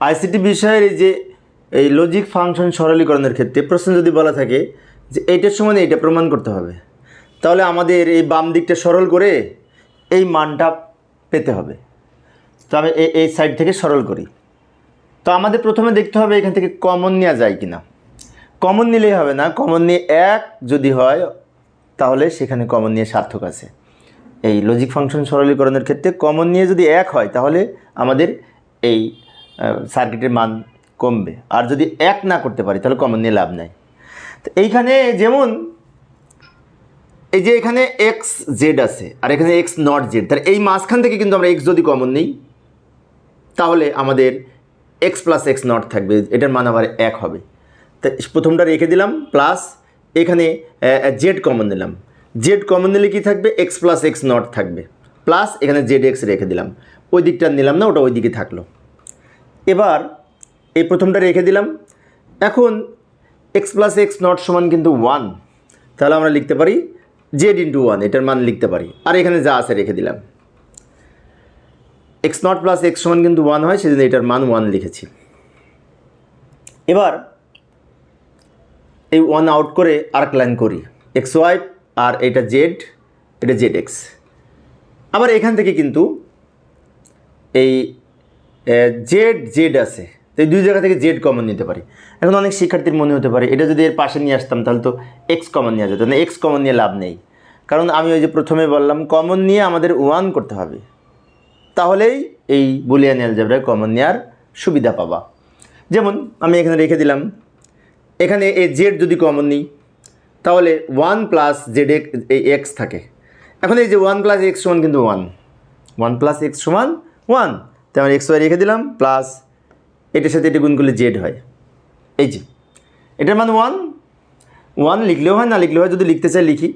ICT বিষয়ের এই যে, এই লজিক ফাংশন সরলীকরণের ক্ষেত্রে প্রশ্ন যদি বলা থাকে যে এইটার সমান এইটা প্রমাণ করতে হবে, তাহলে আমাদের এই বাম দিকটা সরল করে এই মানটা পেতে হবে। তো আমি এই এই সাইড থেকে সরল করি। তো আমাদের প্রথমে দেখতে হবে এখান থেকে কমন নেওয়া যায় কি না কমন নিলেই হবে না কমন নিয়ে এক যদি হয়, তাহলে সেখানে কমন নিয়ে সার্থক আছে। এই লজিক ফাংশন সরলীকরণের ক্ষেত্রে কমন নিয়ে যদি এক হয়, তাহলে আমাদের এই সার্কিটের মান কমবে। আর যদি এক না করতে পারি, তাহলে কমন নিয়ে লাভ নাই। তো এইখানে যেমন এই যে এখানে এক্স জেড আছে, আর এখানে এক্স নট জেড তাহলে এই মাঝখান থেকে কিন্তু আমরা এক্স যদি কমন নিই, তাহলে আমাদের এক্স প্লাস এক্স নট থাকবে, এটার মান আবার এক হবে। তা প্রথমটা রেখে দিলাম প্লাস এখানে জেড কমন নিলাম। জেড কমন নিলে কি থাকবে? এক্স প্লাস এক্স নট থাকবে। প্লাস এখানে জেড এক্স রেখে দিলাম। ওই দিকটা নিলাম না, ওটা ওই দিকে থাকল। এবার এই প্রথমটা রেখে দিলাম। এখন এক্স প্লাস এক্স নট সমান কিন্তু ওয়ান তাহলে আমরা লিখতে পারি জেড ইন্টু ওয়ান এটার মান লিখতে পারি। আর এখানে যা আছে রেখে দিলাম। এক্স নট প্লাস এক্স সমান কিন্তু ওয়ান হয়, সেজন্য এটার মান ওয়ান লিখেছি। এবার এই ওয়ান আউট করে আরেক লাইন করি। এক্স ওয়াই আর এটা জেড এটা জেড এক্স আবার এখান থেকে কিন্তু এই জেড জেড আছে। তো এই দুই জায়গা থেকে জেড কমন নিতে পারি। এখন অনেক শিক্ষার্থীর মনে হতে পারে, এটা যদি এর পাশে নিয়ে আসতাম তাহলে তো এক্স কমন নেওয়া যেত না। এক্স কমন নিয়ে লাভ নেই। কারণ আমি ওই যে প্রথমে বললাম কমন নিয়ে আমাদের ওয়ান করতে হবে। তাহলেই এই বুলিয়ান অ্যালজেব্রায় কমন নেওয়ার সুবিধা পাবা। যেমন আমি এখানে রেখে দিলাম, এখানে এই জেড যদি কমন নিই, তাহলে ওয়ান প্লাস জেড এই এক্স থাকে। এখন এই যে ওয়ান প্লাস এক্স সমান কিন্তু ওয়ান ওয়ান প্লাস এক্স সমান ওয়ান তাই আমরা এক্স ওয়াই রেখে দিলাম প্লাস এটার সাথে এটা গুণ করলে জেড হয়। এই যে, এটার মান ওয়ান ওয়ান লিখলেও হয়, না লিখলেও হয়, যদি লিখতে চাই লিখি।